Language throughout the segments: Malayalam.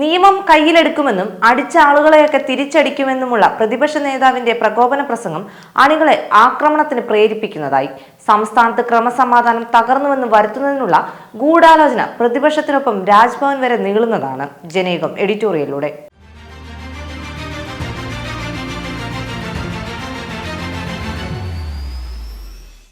നിയമം കയ്യിലെടുക്കുമെന്നും അടിച്ച ആളുകളെയൊക്കെ തിരിച്ചടിക്കുമെന്നുമുള്ള പ്രതിപക്ഷ നേതാവിന്റെ പ്രകോപന പ്രസംഗം അണികളെ ആക്രമണത്തിന് പ്രേരിപ്പിക്കുന്നതായി. സംസ്ഥാനത്ത് ക്രമസമാധാനം തകർന്നുവെന്ന് വരുത്തുന്നതിനുള്ള ഗൂഢാലോചന പ്രതിപക്ഷത്തിനൊപ്പം രാജ്ഭവൻ വരെ നീളുന്നതാണ് ജനേകം എഡിറ്റോറിയലിലൂടെ.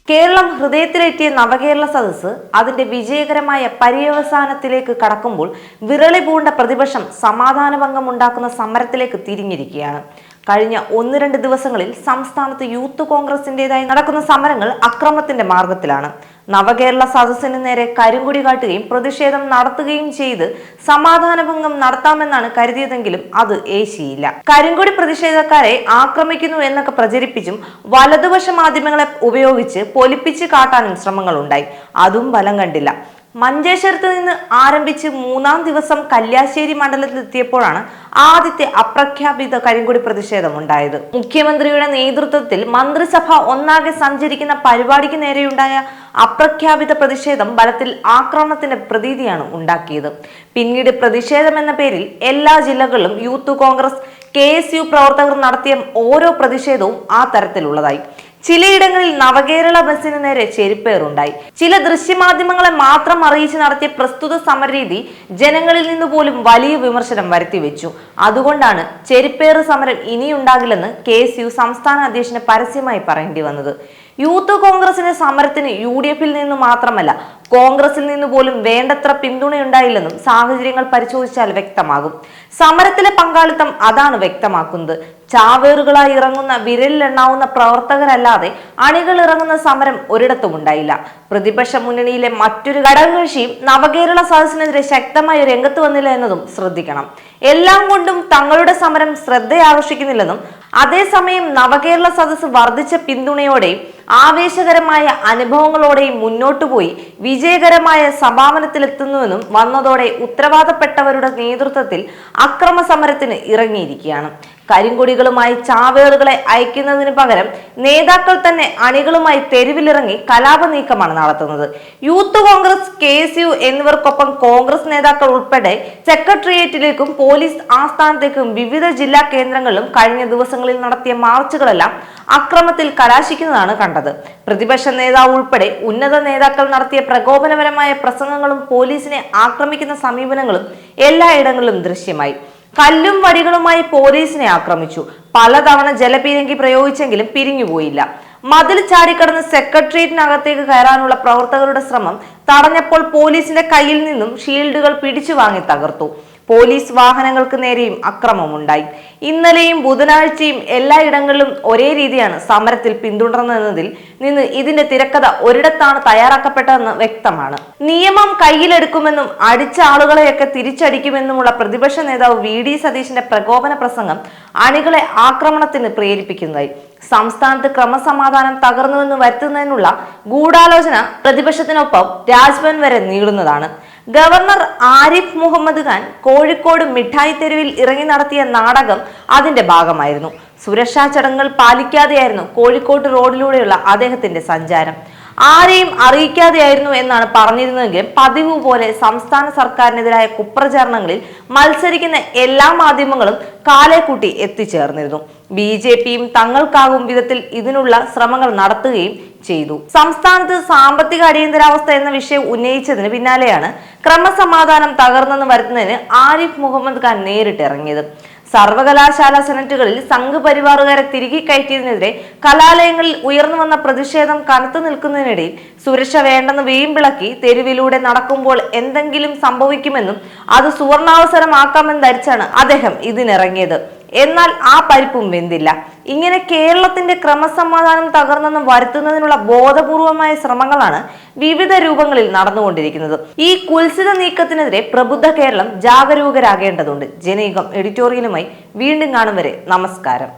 കേരളം ഹൃദയത്തിലേറ്റിയ നവകേരള സദസ്സ് അതിന്റെ വിജയകരമായ പര്യവസാനത്തിലേക്ക് കടക്കുമ്പോൾ വിരളി പൂണ്ട പ്രതിപക്ഷം സമാധാനഭംഗം ഉണ്ടാക്കുന്ന സമരത്തിലേക്ക് തിരിഞ്ഞിരിക്കുകയാണ്. കഴിഞ്ഞ ഒന്ന് രണ്ട് ദിവസങ്ങളിൽ സംസ്ഥാനത്ത് യൂത്ത് കോൺഗ്രസിന്റേതായി നടക്കുന്ന സമരങ്ങൾ അക്രമത്തിന്റെ മാർഗത്തിലാണ്. നവകേരള സദസ്സിന് നേരെ കരിങ്കുടി കാട്ടുകയും പ്രതിഷേധം നടത്തുകയും ചെയ്ത് സമാധാനഭംഗം നടത്താമെന്നാണ് കരുതിയതെങ്കിലും അത് ഏശിയില്ല. കരിങ്കുടി പ്രതിഷേധക്കാരെ ആക്രമിക്കുന്നു എന്നൊക്കെ പ്രചരിപ്പിച്ചും വലതുവശ മാധ്യമങ്ങളെ ഉപയോഗിച്ച് പൊലിപ്പിച്ച് കാട്ടാനും ശ്രമങ്ങളുണ്ടായി. അതും ഫലം കണ്ടില്ല. മഞ്ചേശ്വരത്ത് നിന്ന് ആരംഭിച്ച് മൂന്നാം ദിവസം കല്യാശ്ശേരി മണ്ഡലത്തിലെത്തിയപ്പോഴാണ് ആദ്യത്തെ അപ്രഖ്യാപിത കരിങ്കൊടി പ്രതിഷേധം ഉണ്ടായത്. മുഖ്യമന്ത്രിയുടെ നേതൃത്വത്തിൽ മന്ത്രിസഭ ഒന്നാകെ സഞ്ചരിക്കുന്ന പരിപാടിക്ക് നേരെയുണ്ടായ അപ്രഖ്യാപിത പ്രതിഷേധം ബലത്തിൽ ആക്രമണത്തിന്റെ പ്രതീതിയാണ് ഉണ്ടാക്കിയത്. പിന്നീട് പ്രതിഷേധം എന്ന പേരിൽ എല്ലാ ജില്ലകളിലും യൂത്ത് കോൺഗ്രസ് കെ പ്രവർത്തകർ നടത്തിയ ഓരോ പ്രതിഷേധവും ആ തരത്തിലുള്ളതായി. ചിലയിടങ്ങളിൽ നവകേരള ബസ്സിന് നേരെ ചെരുപ്പേറുണ്ടായി. ചില ദൃശ്യമാധ്യമങ്ങളെ മാത്രം അറിയിച്ച് നടത്തിയ പ്രസ്തുത സമരരീതി ജനങ്ങളിൽ നിന്ന് പോലും വലിയ വിമർശനം വരുത്തിവെച്ചു. അതുകൊണ്ടാണ് ചെരുപ്പേറ് സമരം ഇനിയുണ്ടാകില്ലെന്ന് കെ സംസ്ഥാന അധ്യക്ഷന് പരസ്യമായി പറയേണ്ടി വന്നത്. യൂത്ത് കോൺഗ്രസിന് സമരത്തിന് യു ഡി എഫിൽ നിന്ന് മാത്രമല്ല കോൺഗ്രസിൽ നിന്ന് പോലും വേണ്ടത്ര പിന്തുണയുണ്ടായില്ലെന്നും സാഹചര്യങ്ങൾ പരിശോധിച്ചാൽ വ്യക്തമാകും. സമരത്തിലെ പങ്കാളിത്തം അതാണ് വ്യക്തമാക്കുന്നത്. ചാവേറുകളായി ഇറങ്ങുന്ന വിരലിലെണ്ണാവുന്ന പ്രവർത്തകരല്ലാതെ അണികൾ ഇറങ്ങുന്ന സമരം ഒരിടത്തും ഉണ്ടായില്ല. പ്രതിപക്ഷ മുന്നണിയിലെ മറ്റൊരു ഘടകകക്ഷിയും നവകേരള സദസ്സിനെതിരെ ശക്തമായി രംഗത്ത് വന്നില്ല എന്നതും ശ്രദ്ധിക്കണം. എല്ലാം കൊണ്ടും തങ്ങളുടെ സമരം ശ്രദ്ധയാകർഷിക്കുന്നില്ലെന്നും അതേസമയം നവകേരള സദസ്സ് വർദ്ധിച്ച പിന്തുണയോടെയും ആവേശകരമായ അനുഭവങ്ങളോടെയും മുന്നോട്ടു പോയി. വിജയകരമായ സമാപനത്തിലെത്തുന്നുവെന്നും വന്നതോടെ ഉത്തരവാദപ്പെട്ടവരുടെ നേതൃത്വത്തിൽ അക്രമ സമരത്തിന് ഇറങ്ങിയിരിക്കുകയാണ്. കരിങ്കൊടികളുമായി ചാവേറുകളെ അയക്കുന്നതിന് പകരം നേതാക്കൾ തന്നെ അണികളുമായി തെരുവിലിറങ്ങി കലാപ നീക്കമാണ് നടത്തുന്നത്. Youth Congress K S U എന്നിവർക്കൊപ്പം കോൺഗ്രസ് നേതാക്കൾ ഉൾപ്പെടെ സെക്രട്ടേറിയറ്റിലേക്കും പോലീസ് ആസ്ഥാനത്തേക്കും വിവിധ ജില്ലാ കേന്ദ്രങ്ങളിലും കഴിഞ്ഞ ദിവസങ്ങളിൽ നടത്തിയ മാർച്ചുകളെല്ലാം അക്രമത്തിൽ കലാശിക്കുന്നതാണ് കണ്ടത്. പ്രതിപക്ഷ നേതാവ് ഉൾപ്പെടെ ഉന്നത നേതാക്കൾ നടത്തിയ പ്രകോപനപരമായ പ്രസംഗങ്ങളും പോലീസിനെ ആക്രമിക്കുന്ന സമീപനങ്ങളും എല്ലായിടങ്ങളിലും ദൃശ്യമായി. കല്ലും വടികളുമായി പോലീസിനെ ആക്രമിച്ചു. പലതവണ ജലപീരങ്കി പ്രയോഗിച്ചെങ്കിലും പിരിഞ്ഞുപോയില്ല. മതിൽ ചാടിക്കടന്ന് സെക്രട്ടേറിയറ്റിനകത്തേക്ക് കയറാനുള്ള പ്രവർത്തകരുടെ ശ്രമം തടഞ്ഞപ്പോൾ പോലീസിന്റെ കയ്യിൽ നിന്നും ഷീൽഡുകൾ പിടിച്ചു വാങ്ങി തകർത്തു. പോലീസ് വാഹനങ്ങൾക്ക് നേരെയും അക്രമമുണ്ടായി. ഇന്നലെയും ബുധനാഴ്ചയും എല്ലായിടങ്ങളിലും ഒരേ രീതിയാണ് സമരത്തിൽ പിന്തുടർന്നതിൽ നിന്ന് ഇതിന്റെ തിരക്കഥ ഒരിടത്താണ് തയ്യാറാക്കപ്പെട്ടതെന്ന് വ്യക്തമാണ്. നിയമം കയ്യിലെടുക്കുമെന്നും അടിച്ച ആളുകളെയൊക്കെ തിരിച്ചടിക്കുമെന്നുമുള്ള പ്രതിപക്ഷ നേതാവ് വി. ഡി. സതീശിന്റെ പ്രകോപന പ്രസംഗം അണികളെ ആക്രമണത്തിന് പ്രേരിപ്പിക്കുന്നതായി. സംസ്ഥാനത്ത് ക്രമസമാധാനം തകർന്നുവെന്ന് വരുത്തുന്നതിനുള്ള ഗൂഢാലോചന പ്രതിപക്ഷത്തിനൊപ്പം രാജ്ഭവൻ വരെ നീളുന്നതാണ്. ഗവർണർ ആരിഫ് മുഹമ്മദ് ഖാൻ കോഴിക്കോട് മിഠായി തെരുവിൽ ഇറങ്ങി നടത്തിയ നാടകം അതിന്റെ ഭാഗമായിരുന്നു. സുരക്ഷാ ചടങ്ങുകൾ പാലിക്കാതെയായിരുന്നു കോഴിക്കോട് റോഡിലൂടെയുള്ള അദ്ദേഹത്തിന്റെ സഞ്ചാരം. ആരെയും അറിയിക്കാതെയായിരുന്നു എന്നാണ് പറഞ്ഞിരുന്നതെങ്കിലും പതിവ് പോലെ സംസ്ഥാന സർക്കാരിനെതിരായ കുപ്രചാരണങ്ങളിൽ മത്സരിക്കുന്ന എല്ലാ മാധ്യമങ്ങളും കാലേക്കൂട്ടി എത്തിച്ചേർന്നിരുന്നു. ബി ജെ പിയും തങ്ങൾക്കാകും വിധത്തിൽ ഇതിനുള്ള ശ്രമങ്ങൾ നടത്തുകയും ചെയ്തു. സംസ്ഥാനത്ത് സാമ്പത്തിക അടിയന്തരാവസ്ഥ എന്ന വിഷയം ഉന്നയിച്ചതിന് പിന്നാലെയാണ് ക്രമസമാധാനം തകർന്നെന്ന് വരുത്തുന്നതിന് ആരിഫ് മുഹമ്മദ് ഖാൻ നേരിട്ടിറങ്ങിയത് സർവകലാശാല സെനറ്റുകളിൽ സംഘപരിവാറുകാരെ തിരികെ കയറ്റിയതിനെതിരെ കലാലയങ്ങളിൽ ഉയർന്നു വന്ന പ്രതിഷേധം കനത്തു നിൽക്കുന്നതിനിടയിൽ സുരക്ഷ വേണ്ടെന്ന് വീമ്പിളക്കി തെരുവിലൂടെ നടക്കുമ്പോൾ എന്തെങ്കിലും സംഭവിക്കുമെന്നും അത് സുവർണാവസരമാക്കാമെന്ന് ധരിച്ചാണ് അദ്ദേഹം ഇതിനിറങ്ങിയത്. എന്നാൽ ആ പരിപ്പും വെന്തില്ല. ഇങ്ങനെ കേരളത്തിന്റെ ക്രമസമാധാനം തകർന്നെന്ന് വരുത്തുന്നതിനുള്ള ബോധപൂർവമായ ശ്രമങ്ങളാണ് വിവിധ രൂപങ്ങളിൽ നടന്നുകൊണ്ടിരിക്കുന്നത്. ഈ കുൽസിത നീക്കത്തിനെതിരെ പ്രബുദ്ധ കേരളം ജാഗരൂകരാകേണ്ടതുണ്ട്. ജനയുഗം എഡിറ്റോറിയലുമായി വീണ്ടും കാണും വരെ. നമസ്കാരം.